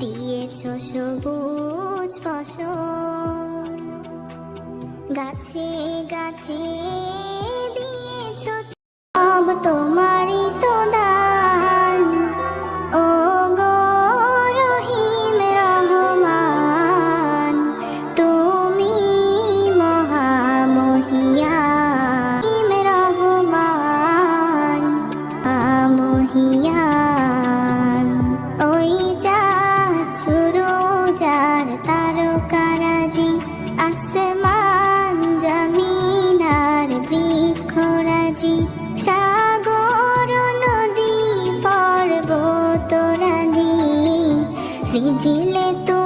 দিয়েছ সবুজ ফসল। গাছে গাছে जी जी ले तू